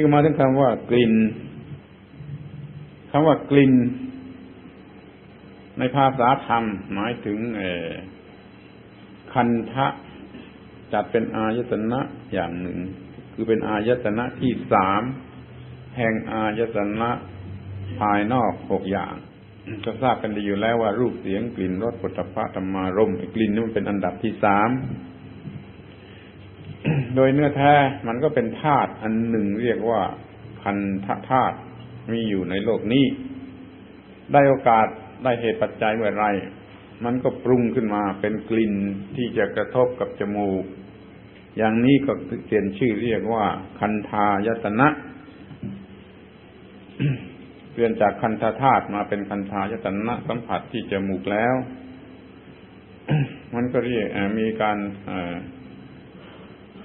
จึงมาถึงคำว่ากลิ่นคำว่ากลิ่น ในภาษาธรรม หมายถึงคันทะจัดเป็นอายตนะอย่างหนึ่ง คือเป็นอายตนะที่สามแห่งอายตนะภายนอกหกอย่างก็ทราบกันดีอยู่แล้วว่ารูปเสียงกลิ่นรสปุถะธรรมารมกลิ่นนี่มันเป็นอันดับที่สาม โดยเนื้อแท้มันก็เป็นธาตุอันหนึ่งเรียกว่าคันธธาตุมีอยู่ในโลกนี้ ได้โอกาสได้เหตุปัจจัยเมื่อไร มันก็ปรุงขึ้นมาเป็นกลิ่นที่จะกระทบกับจมูก อย่างนี้ก็เปลี่ยนชื่อเรียกว่า คันธายตนะเปลี่ยนจากคันธาธาตุมาเป็นคันธายตนะสัมผัสที่จมูกแล้ว มันก็เรียกมีการ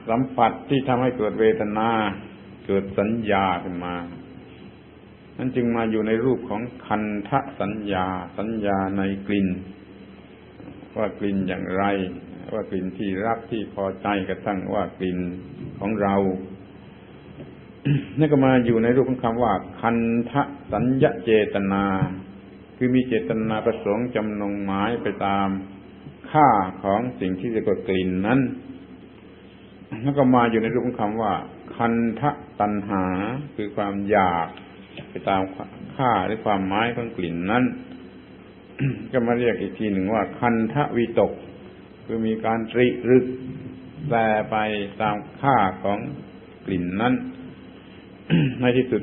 สัมผัสที่ทำให้เกิดเวทนา เกิดสัญญาขึ้นมานั่นจึงมาอยู่ในรูปของคันทะสัญญา สัญญาในกลิ่น ว่ากลิ่นอย่างไร ว่ากลิ่นที่รักที่พอใจกระทั่งว่ากลิ่นของเรานี่ก็มาอยู่ในรูปของคำว่า คันทะสัญญาเจตนา คือมีเจตนาประสงค์จำนงหมายไปตามค่าของสิ่งที่จะกดกลิ่นนั้น แล้วก็มาอยู่ในรูปของคำว่า คันทะตันหา คือความอยากไปตามค่าหรือความหมายของกลิ่นนั้น ก็มาเรียกอีกทีหนึ่งว่า คันทะวิตก คือมีการตริรึกแปรไปตามค่าของกลิ่นนั้น ในที่สุด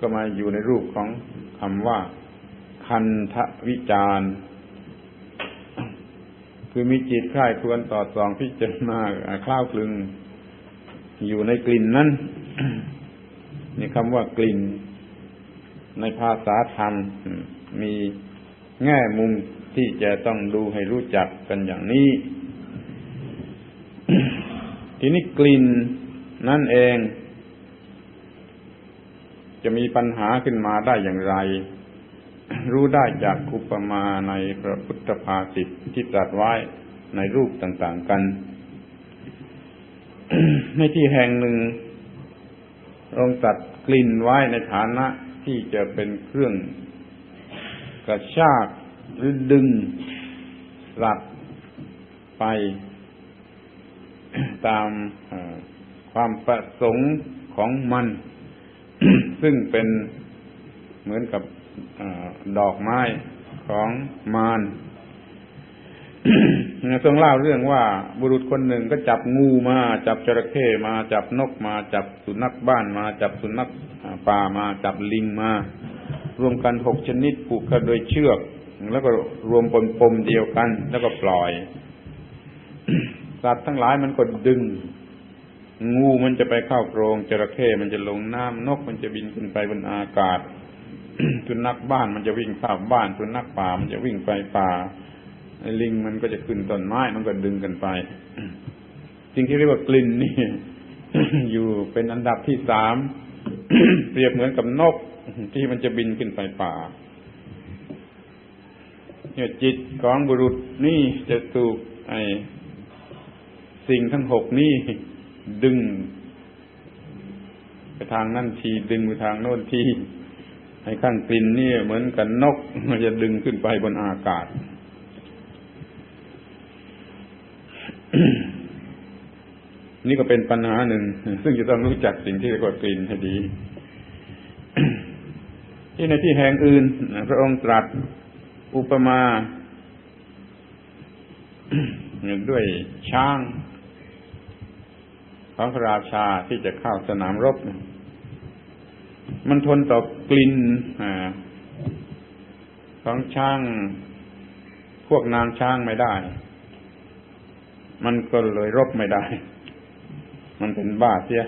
ก็มาอยู่ในรูปของคำว่า คันทะวิจารคือมีจิตคลายควรต่อสองพิจารณาคล้าวคลึง อยู่ในกลิ่นนั้นนี่คำว่ากลิ่น ในภาษาธรรม มีแง่มุมที่จะต้องดูให้รู้จักกันอย่างนี้ ทีนี้กลิ่นนั่นเอง จะมีปัญหาขึ้นมาได้อย่างไร รู้ได้จากอุปมาในพระพุทธภาษิตที่ตรัสไว้ในรูปต่าง ๆ กัน ในที่แห่งหนึ่งองตัดกลิ่นไว้ในฐานะที่จะเป็นเครื่องกระชากหรือดึงหลักไป ตามความประสงค์ของมัน ซึ่งเป็นเหมือนกับอดอกไม้ของมาร ทรงเล่าเรื่องว่าบุรุษคนหนึ่งก็จับงูมา จับจระเข้มาจับนกมา จับสุนัขบ้านมา จับสุนัขป่ามาจับลิงมา รวมกันหกชนิดผูกกันโดยเชือก แล้วก็รวมปนปมเดียวกัน แล้วก็ปล่อยสัตว์ทั้งหลายมันก็ดึง งูมันจะไปเข้าโพรงจระเข้มันจะลงน้ำนกมันจะบินขึ้นไปบนอากาศสุนัขบ้านมันจะวิ่งเข้าบ้านสุนัขป่ามันจะวิ่งไปป่า ลิงมันก็จะขึ้นต้นไม้มันก็ดึงกันไปสิ่งที่เรียกว่ากลิ่นนี่ อยู่เป็นอันดับที่สามเปรียบเหมือนกับนกที่มันจะบินขึ้นไปป่าเนี่ยจิตของบุรุษนี่จะถูกไอ้สิ่งทั้งหกนี่ดึง ไปทางนั่นทีดึงไปทางโน้นทีไอ้ข้างกลิ่นนี่เหมือนกับนกมันจะดึงขึ้นไปบนอากาศ นี่ก็เป็นปัญหาหนึ่ง ซึ่งจะต้องรู้จักสิ่งที่เรียกว่ากลิ่นให้ดี ที่ในที่แห่งอื่น พระองค์ตรัสอุปมาด้วยช้างของพระราชาที่จะเข้าสนามรบ มันทนต่อกลิ่นของช้างพวกนางช้างไม่ได้ มันก็เลยรบไม่ได้ มันเป็นบ้าเสีย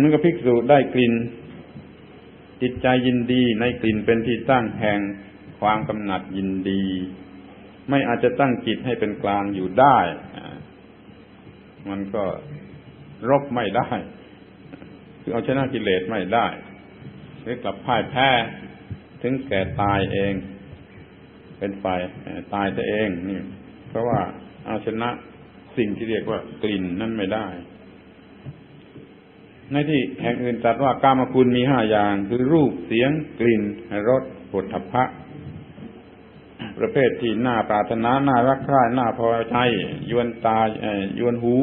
มันก็ภิกษุได้กลิ่น จิตใจยินดีในกลิ่นเป็นที่ตั้งแห่งความกำหนัดยินดี ไม่อาจจะตั้งจิตให้เป็นกลางอยู่ได้ มันก็รบไม่ได้ คือเอาชนะกิเลสไม่ได้หรือกลับพ่ายแพ้ถึงแก่ตายเอง เป็นไฟตายตัวเองนี่ เพราะว่าเอาชนะ สิ่งที่เรียกว่ากลิ่นนั่นไม่ได้ ในที่แห่งอื่นตรัสว่ากามคุณมีห้าอย่าง คือรูปเสียง กลิ่นรสผลทพะ ประเภทที่น่าปรารถนาน่ารักใคร่น่าพอใจยวนตายวนหู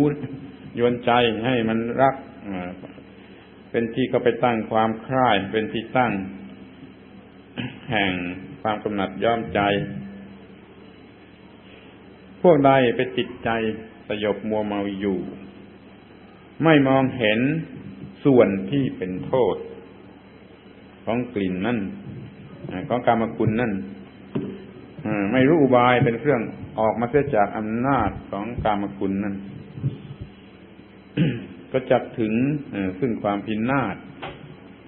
ยวนใจให้มันรักเป็นที่เขาไปตั้งความใคร่เป็นที่ตั้ง แห่งความกำหนัดย้อมใจ พวกใดไปติดใจ สยบมัวเมาอยู่ ไม่มองเห็นส่วนที่เป็นโทษ ของกลิ่นนั่นของกรรมคุณนั่นไม่รู้อุบายเป็นเครื่องออกมาเสียจากอำนาจของกรรมคุณนั่น ก็จักถึงซึ่งความพินาศ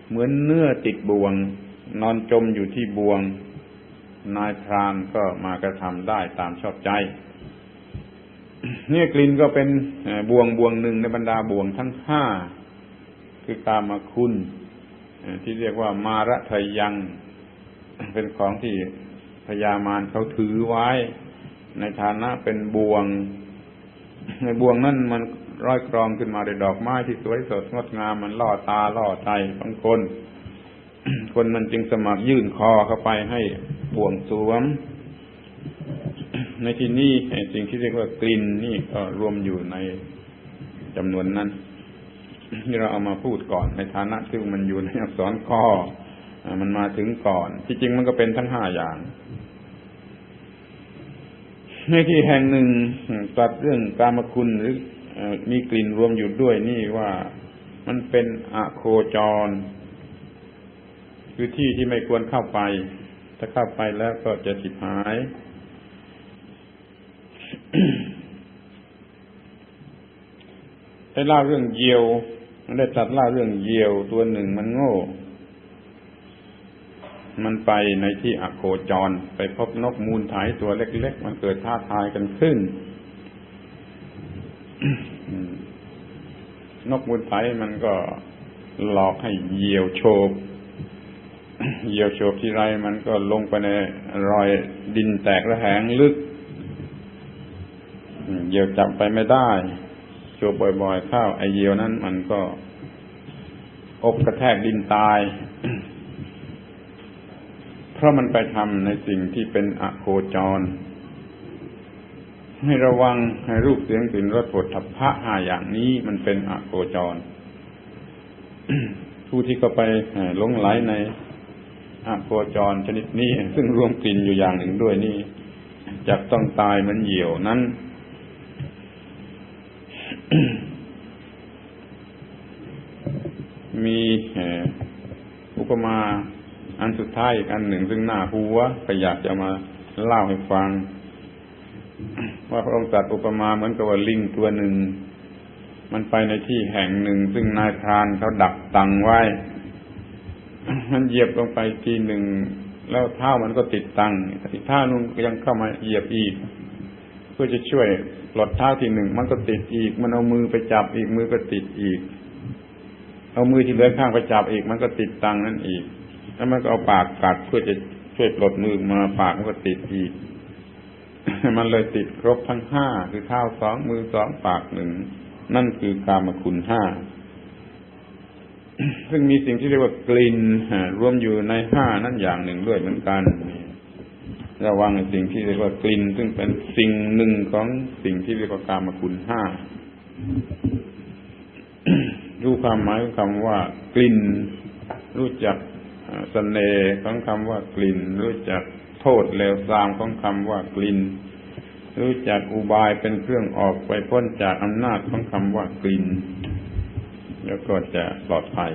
เหมือนเนื้อติดบ่วง นอนจมอยู่ที่บ่วง นายพรานก็มากระทำได้ตามชอบใจ เนี่ยกลิ่นก็เป็นบ่วงบ่วงหนึ่งในบรรดาบ่วงทั้งห้าคือกามคุณที่เรียกว่ามาระทยัง เป็นของที่พญามารเขาถือไว้ ในฐานะเป็นบ่วง ในบ่วงนั่นมันร้อยกรองขึ้นมาด้วยดอกไม้ที่สวยสดงดงามมันล่อตาล่อใจของคน คนมันจึงสมัครยื่นคอเข้าไปให้บ่วงสวม ในที่นี้สิ่งที่เรียกว่ากลิ่นนี่ก็รวมอยู่ในจำนวนนั้นที่เราเอามาพูดก่อนในฐานะที่มันอยู่ในอักษรข้อมันมาถึงก่อน ที่จริงมันก็เป็นทั้งห้าอย่าง ในที่แห่งหนึ่งตรัสเรื่องกามคุณหรือเอ่อมีกลิ่นรวมอยู่ด้วยนี่ว่ามันเป็นอโคจร คือที่ที่ไม่ควรเข้าไป ถ้าเข้าไปแล้วก็จะสิบหาย ได้เล่าเรื่องเยี่ยวได้ตัดเล่าเรื่องเยี่ยวตัวหนึ่งมันโง่ มันไปในที่อโคจร ไปพบนกมูลไถตัวเล็กๆ มันเกิดท้าทายกันขึ้น นกมูลไถมันก็หลอกให้เยี่ยวโฉบเยี่ยวโฉบที่ไรมันก็ลงไปในรอยดินแตกระแหงลึก ยี่ยวจับไปไม่ได้โฉบบ่อยๆเข้าไอเหยี่ยวนั้นมันก็อกกระแทกดินตาย เพราะมันไปทำในสิ่งที่เป็นอโคจร ให้ระวังให้รูปเสียงกลิ่นรสผลทพะห้าอย่างนี้มันเป็นอโคจร ผู้ที่เข้าไปหลงไหลในอโคจรชนิดนี้ ซึ่งรวมกลิ่นอยู่อย่างหนึ่งด้วยนี่จะต้องตายเหมือนเหยี่ยวนั้น มีอุปมาอันสุดท้ายอีกอันหนึ่งซึ่งหน้าหัวก็อยากจะมาเล่าให้ฟัง ว่าพระองค์ตรัสอุปมาเหมือนกับว่าลิงตัวหนึ่ง มันไปในที่แห่งหนึ่ง ซึ่งนายพรานเขาดักตังไว้ มันเหยียบลงไปทีหนึ่ง แล้วเท้ามันก็ติดตังอีกเท้านึงยังเข้ามาเหยียบอีก เพื่อจะช่วยปลดเท้าทีหนึ่งมันก็ติดอีก มันเอามือไปจับอีกมือก็ติดอีก เอามือที่เหลือข้างไปจับอีก มันก็ติดตังนั่นอีก แล้วมันก็เอาปากกัดเพื่อจะช่วยปลดมือมาปากมันก็ติดอีก มันเลยติดครบทั้งห้าคือเท้าสองมือสองปากหนึ่งนั่นคือกามคุณห้าซึ่งมีสิ่งที่เรียกว่ากลิ่นรวมอยู่ในห้านั่นอย่างหนึ่งด้วยเหมือนกัน ระวังสิ่งที่เรียกว่ากลิ่น ซึ่งเป็นสิ่งหนึ่งของสิ่งที่เรียกว่ากามคุณห้ารู้ความหมายของคำว่ากลิ่น รู้จักสเสน่ห์ของคำว่ากลิ่น รู้จักโทษเลวทรามของคำว่ากลิ่น รู้จักอุบายเป็นเครื่องออกไปพ้นจากอำนาจของคำว่ากลิ่น แล้วก็จะปลอดภัย